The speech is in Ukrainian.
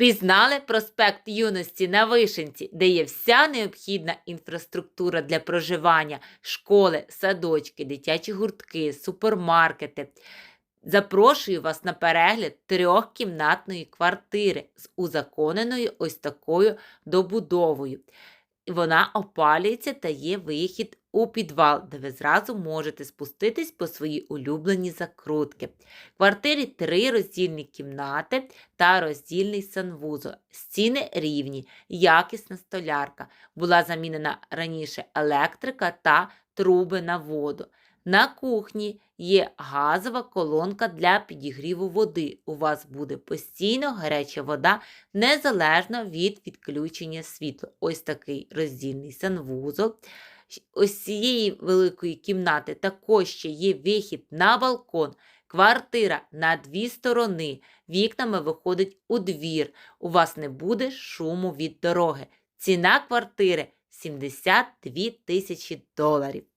Впізнали проспект юності на Вишенці, де є вся необхідна інфраструктура для проживання, школи, садочки, дитячі гуртки, супермаркети. Запрошую вас на перегляд трьохкімнатної квартири з узаконеною ось такою добудовою. Вона опалюється та є вихід у підвал, де ви зразу можете спуститись по свої улюблені закрутки. В квартирі три роздільні кімнати та роздільний санвузол. Стіни рівні, якісна столярка. Була замінена раніше електрика та труби на воду. На кухні є газова колонка для підігріву води. У вас буде постійно гаряча вода незалежно від відключення світла. Ось такий роздільний санвузол. Ось цієї великої кімнати також ще є вихід на балкон. Квартира на дві сторони. Вікнами виходить у двір. У вас не буде шуму від дороги. Ціна квартири 72 тисячі доларів.